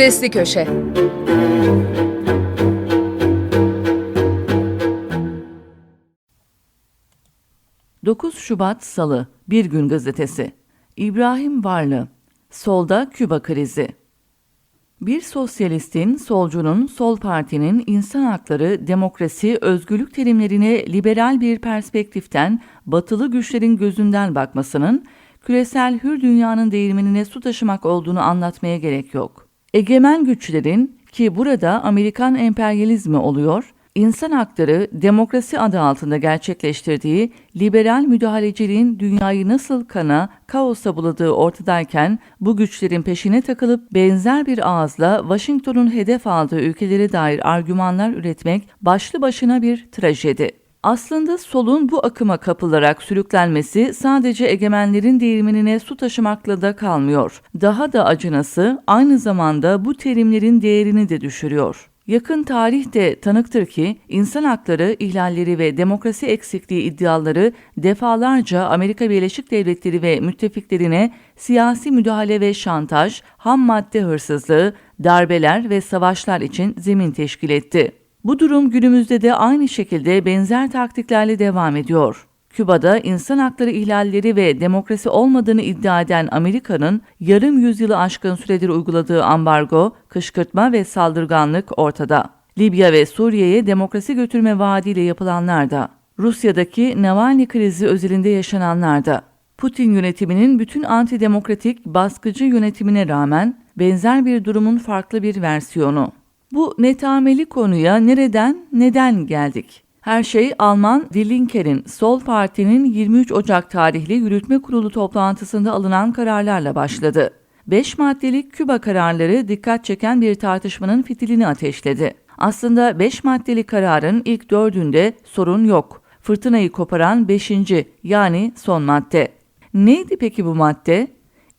Sesli Köşe ...9 Şubat Salı, Bir Gün Gazetesi. İbrahim Varlı, Solda Küba Krizi. Bir sosyalistin, solcunun, sol partinin insan hakları, demokrasi, özgürlük terimlerine liberal bir perspektiften, batılı güçlerin gözünden bakmasının, küresel hür dünyanın değirmenine su taşımak olduğunu anlatmaya gerek yok. Egemen güçlerin, ki burada Amerikan emperyalizmi oluyor, insan hakları demokrasi adı altında gerçekleştirdiği liberal müdahaleciliğin dünyayı nasıl kana, kaosa buladığı ortadayken bu güçlerin peşine takılıp benzer bir ağızla Washington'un hedef aldığı ülkelere dair argümanlar üretmek başlı başına bir trajedi. Aslında solun bu akıma kapılarak sürüklenmesi sadece egemenlerin değirmenine su taşımakla da kalmıyor. Daha da acınası aynı zamanda bu terimlerin değerini de düşürüyor. Yakın tarih de tanıktır ki insan hakları ihlalleri ve demokrasi eksikliği iddiaları defalarca Amerika Birleşik Devletleri ve müttefiklerine siyasi müdahale ve şantaj, ham madde hırsızlığı, darbeler ve savaşlar için zemin teşkil etti. Bu durum günümüzde de aynı şekilde benzer taktiklerle devam ediyor. Küba'da insan hakları ihlalleri ve demokrasi olmadığını iddia eden Amerika'nın yarım yüzyılı aşkın süredir uyguladığı ambargo, kışkırtma ve saldırganlık ortada. Libya ve Suriye'ye demokrasi götürme vaadiyle yapılanlar da, Rusya'daki Navalny krizi özelinde yaşananlar da, Putin yönetiminin bütün antidemokratik baskıcı yönetimine rağmen benzer bir durumun farklı bir versiyonu. Bu netameli konuya nereden, neden geldik? Her şey Alman Die Linke'nin Sol Parti'nin 23 Ocak tarihli yürütme kurulu toplantısında alınan kararlarla başladı. 5 maddelik Küba kararları dikkat çeken bir tartışmanın fitilini ateşledi. Aslında 5 maddeli kararın ilk dördünde sorun yok. Fırtınayı koparan 5. yani son madde. Neydi peki bu madde?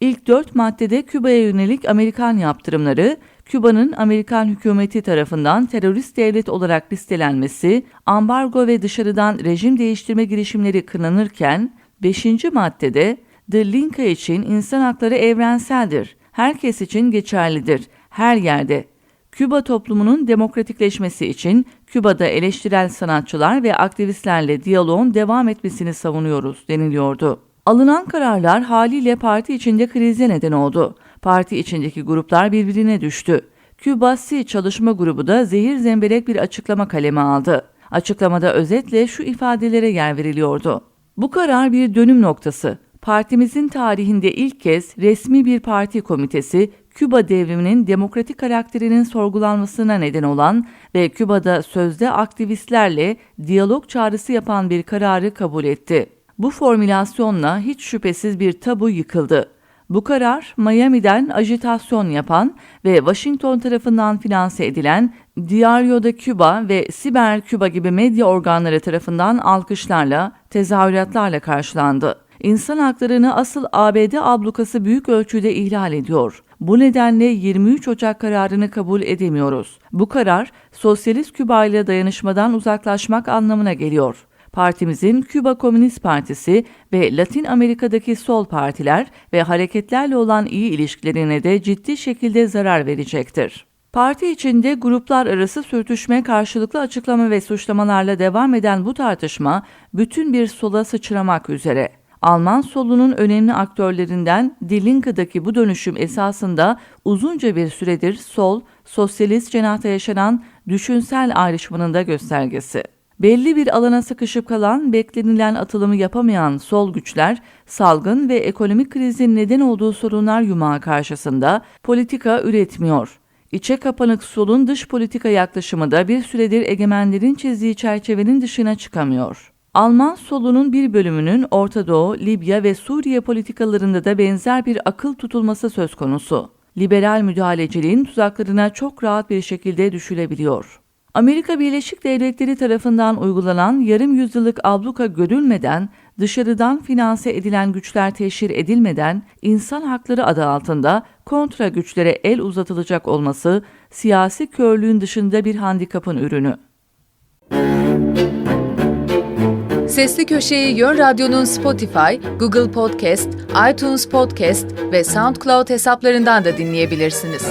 İlk dört maddede Küba'ya yönelik Amerikan yaptırımları, Küba'nın Amerikan hükümeti tarafından terörist devlet olarak listelenmesi, ambargo ve dışarıdan rejim değiştirme girişimleri kınanırken, 5. maddede The Linka için insan hakları evrenseldir, herkes için geçerlidir, her yerde. Küba toplumunun demokratikleşmesi için Küba'da eleştirel sanatçılar ve aktivistlerle diyaloğun devam etmesini savunuyoruz deniliyordu. Alınan kararlar haliyle parti içinde krize neden oldu. Parti içindeki gruplar birbirine düştü. Kübasi Çalışma Grubu da zehir zemberek bir açıklama kaleme aldı. Açıklamada özetle şu ifadelere yer veriliyordu. Bu karar bir dönüm noktası. Partimizin tarihinde ilk kez resmi bir parti komitesi Küba devriminin demokratik karakterinin sorgulanmasına neden olan ve Küba'da sözde aktivistlerle diyalog çağrısı yapan bir kararı kabul etti. Bu formülasyonla hiç şüphesiz bir tabu yıkıldı. Bu karar Miami'den ajitasyon yapan ve Washington tarafından finanse edilen Diario de Cuba ve Siber Cuba gibi medya organları tarafından alkışlarla, tezahüratlarla karşılandı. İnsan haklarını asıl ABD ablukası büyük ölçüde ihlal ediyor. Bu nedenle 23 Ocak kararını kabul edemiyoruz. Bu karar sosyalist Küba ile dayanışmadan uzaklaşmak anlamına geliyor. Partimizin Küba Komünist Partisi ve Latin Amerika'daki sol partiler ve hareketlerle olan iyi ilişkilerine de ciddi şekilde zarar verecektir. Parti içinde gruplar arası sürtüşme, karşılıklı açıklama ve suçlamalarla devam eden bu tartışma bütün bir sola sıçramak üzere. Alman solunun önemli aktörlerinden Die bu dönüşüm esasında uzunca bir süredir sol, sosyalist cenahta yaşanan düşünsel ayrışmanın da göstergesi. Belli bir alana sıkışıp kalan, beklenilen atılımı yapamayan sol güçler, salgın ve ekonomik krizin neden olduğu sorunlar yumağı karşısında politika üretmiyor. İçe kapanık solun dış politika yaklaşımı da bir süredir egemenlerin çizdiği çerçevenin dışına çıkamıyor. Alman solunun bir bölümünün Orta Doğu, Libya ve Suriye politikalarında da benzer bir akıl tutulması söz konusu. Liberal müdahaleciliğin tuzaklarına çok rahat bir şekilde düşülebiliyor. Amerika Birleşik Devletleri tarafından uygulanan yarım yüzyıllık abluka görülmeden, dışarıdan finanse edilen güçler teşhir edilmeden insan hakları adı altında kontra güçlere el uzatılacak olması siyasi körlüğün dışında bir handikapın ürünü. Sesli Köşe'yi Yön Radyo'nun Spotify, Google Podcast, iTunes Podcast ve SoundCloud hesaplarından da dinleyebilirsiniz.